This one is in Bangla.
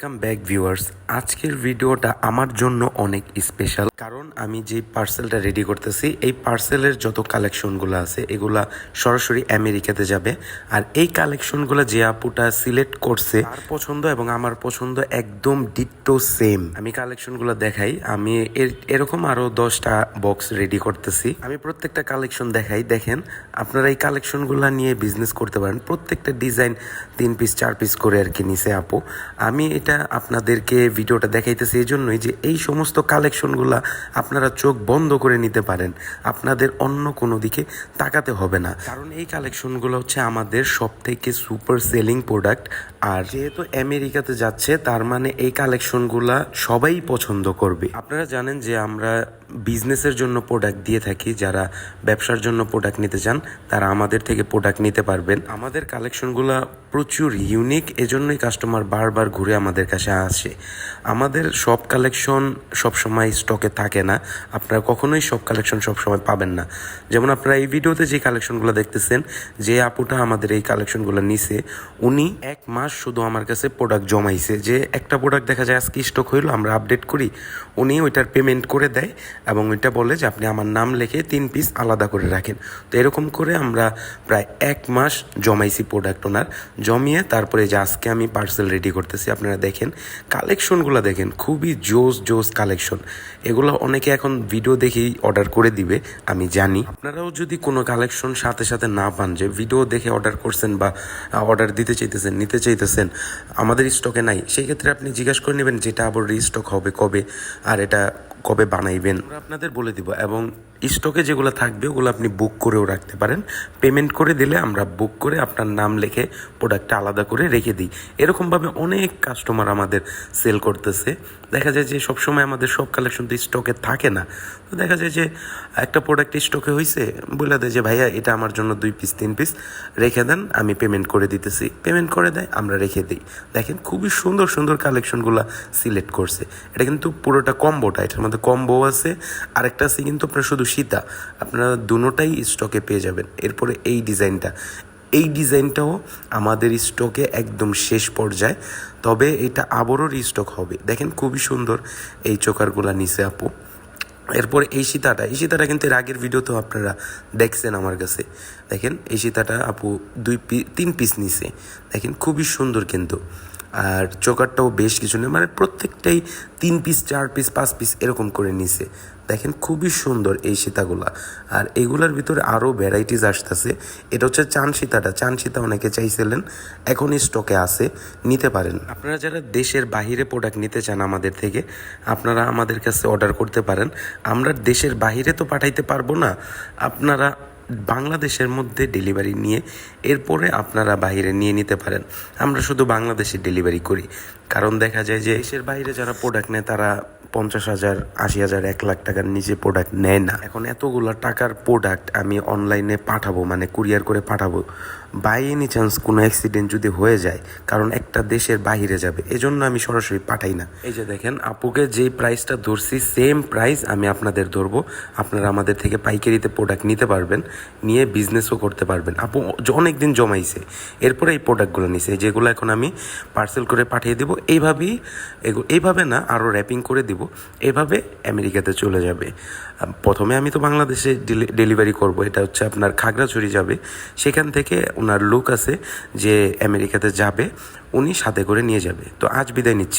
ওয়েলকাম ব্যাক ভিউয়ার্স আজকের ভিডিওটা আমার জন্য অনেক স্পেশাল কারণ আমি যে পার্সেলটা রেডি করতেছি, এই পার্সেলের যত কালেকশনগুলো আছে, এগুলা সরাসরি আমেরিকাতে যাবে। আর এই কালেকশনগুলো যে আপুটা সিলেক্ট করছে, তার পছন্দ এবং আমার পছন্দ একদম ডিট্টো সেম আমি কালেকশনগুলো দেখাই, আমি এর- এরকম আরও দশটা বক্স রেডি করতেছি। আমি প্রত্যেকটা কালেকশন দেখাই। দেখেন, আপনারা এই কালেকশনগুলো নিয়ে বিজনেস করতে পারেন। প্রত্যেকটা ডিজাইন তিন পিস চার পিস করে আর কি নিছে আপু। আমি এটা আপনাদেরকে ভিডিওটা দেখাইতেছে এই জন্যই যে এই সমস্ত কালেকশনগুলো আপনারা চোখ বন্ধ করে নিতে পারেন। আপনাদের অন্য কোনো দিকে তাকাতে হবে না। কারণ এই কালেকশনগুলো হচ্ছে আমাদের সব থেকে সুপার সেলিং প্রোডাক্ট। আর যেহেতু আমেরিকাতে যাচ্ছে, তার মানে এই কালেকশনগুলো সবাই পছন্দ করবে। আপনারা জানেন যে আমরা বিজনেসের জন্য প্রোডাক্ট দিয়ে থাকি, যারা ব্যবসার জন্য প্রোডাক্ট নিতে চান, তারা আমাদের থেকে প্রোডাক্ট নিতে পারবেন। আমাদের কালেকশনগুলো প্রচুর ইউনিক এজন্যই কাস্টমার বারবার ঘুরে আমাদের কাছে আসে। আমাদের সব কালেকশন সবসময় স্টকে থাকে না। আপনারা কখনোই সব কালেকশন সবসময় পাবেন না। যেমন আপনারা এই ভিডিওতে যে কালেকশনগুলো দেখতেছেন, যে আপুটা আমাদের এই কালেকশনগুলো নিছে, উনি এক মাস শুধু আমার কাছে প্রোডাক্ট জমাইছে। যে একটা প্রোডাক্ট দেখা যায় আজকে স্টক হইল, আমরা আপডেট করি, উনি ওইটার পেমেন্ট করে দেয়। এবং ওইটা বলে যে আপনি আমার নাম লিখে তিন পিস আলাদা করে রাখেন। তো এরকম করে আমরা প্রায় এক মাস জমাইছি প্রোডাক্ট ওনার। জমিয়ে তারপরে যে আজকে আমি পার্সেল রেডি করতেছি, আপনারা দেখেন কালেকশনগুলো দেখেন, খুবই জোস জোস কালেকশন এগুলো অনেকে এখন ভিডিও দেখেই অর্ডার করে দিবে, আমি জানি। আপনারাও যদি কোনো কালেকশন সাথে সাথে না পান, যে ভিডিও দেখে অর্ডার করছেন বা অর্ডার দিতে চাইতেছেন, নিতে চাইতেছেন, আমাদের স্টকে নাই, সেই ক্ষেত্রে আপনি জিজ্ঞাসা করে নেবেন যেটা আবার রিস্টক হবে কবে, আর এটা কবে বানাইবেন? আপনাদের বলে দিব এবং স্টকে যেগুলো থাকবে, ওগুলো আপনি বুক করেও রাখতে পারেন। পেমেন্ট করে দিলে আমরা বুক করে আপনার নাম লিখে প্রোডাক্টটা আলাদা করে রেখে দিই। এরকমভাবে অনেক কাস্টমার আমাদের সেল করতেছে। দেখা যায় যে সবসময় আমাদের সব কালেকশন তো স্টকে থাকে না। তো দেখা যায় যে একটা প্রোডাক্ট স্টকে হয়েছে বলে দেয় যে, ভাইয়া, এটা আমার জন্য দুই পিস তিন পিস রেখে দেন, আমি পেমেন্ট করে দিতেছি। পেমেন্ট করে দেয়, আমরা রেখে দিই। দেখেন, খুবই সুন্দর সুন্দর কালেকশনগুলো সিলেক্ট করছে। এটা কিন্তু পুরোটা কম্বোটা এটার মধ্যে কম্বো আছে। আরেকটা আছে কিন্তু আপনার শুধু সীতা আপনারা দুটোটাই স্টকে পেয়ে যাবেন। এরপরে এই ডিজাইনটা এই ডিজাইনটাও আমাদের স্টকে একদম শেষ পর্যায়ে। তবে এটা আবারও রিস্টক হবে। দেখেন খুবই সুন্দর এই চোকারগুলা নিচে আপু। এরপরে এই সীতাটা। এই সীতাটা কিন্তু এর আগের ভিডিওতেও আপনারা দেখছেন আমার কাছে। দেখেন এই সীতাটা আপু দুই তিন পিস নিছে। দেখেন খুবই সুন্দর কিন্তু। আর চোকারটাও বেশ কিছু নেই মানে প্রত্যেকটাই তিন পিস চার পিস পাঁচ পিস এরকম করে নিছে। দেখেন খুবই সুন্দর এই সীতাগুলা। আর এগুলার ভিতরে আরও ভ্যারাইটিস আসতেছে। এটা হচ্ছে চান সীতাটা চান সীতা অনেকে চাইছিলেন এখন স্টকে আছে, নিতে পারেন। আপনারা যারা দেশের বাহিরে প্রোডাক্ট নিতে চান আমাদের থেকে, আপনারা আমাদের কাছে অর্ডার করতে পারেন। আমরা দেশের বাহিরে তো পাঠাইতে পারব না। আপনারা বাংলাদেশের মধ্যে ডেলিভারি নিয়ে এরপরে আপনারা বাইরে নিয়ে নিতে পারেন। আমরা শুধু বাংলাদেশে ডেলিভারি করি। কারণ দেখা যায় যে দেশের বাইরে যারা প্রোডাক্ট নেয়, তারা পঞ্চাশ হাজার, আশি হাজার, এক লাখ টাকার নিচে প্রোডাক্ট নেয় না। এখন এতগুলো টাকার প্রোডাক্ট আমি অনলাইনে পাঠাবো মানে কুরিয়ার করে পাঠাবো বাই এনি চান্স কোনো অ্যাক্সিডেন্ট যদি হয়ে যায়, কারণ একটা দেশের বাইরে যাবে, এজন্য আমি সরাসরি পাঠাই না। এই যে দেখেন, আপুকে যে প্রাইসটা ধরছি সেম প্রাইস আমি আপনাদের ধরবো, আপনারা আমাদের থেকে পাইকারিতে প্রোডাক্ট নিতে পারবেন, নিয়ে বিজনেসও করতে পারবেন। আপু অনেক দিন জমাইছে, এরপরে এই প্রোডাক্টগুলো নিছে যেগুলো এখন আমি পার্সেল করে পাঠিয়ে দেবো, এইভাবেই এইভাবে না আরও র্যাপিং করে দিব। এইভাবে আমেরিকাতে চলে যাবে। প্রথমে আমি তো বাংলাদেশে ডেলিভারি করব। এটা হচ্ছে আপনার খাগড়াছড়ি যাবে। সেখান থেকে ওনার লোক আছে যে আমেরিকাতে যাবে, উনি সাথে করে নিয়ে যাবে। তো আজ বিদায় নিচ্ছি।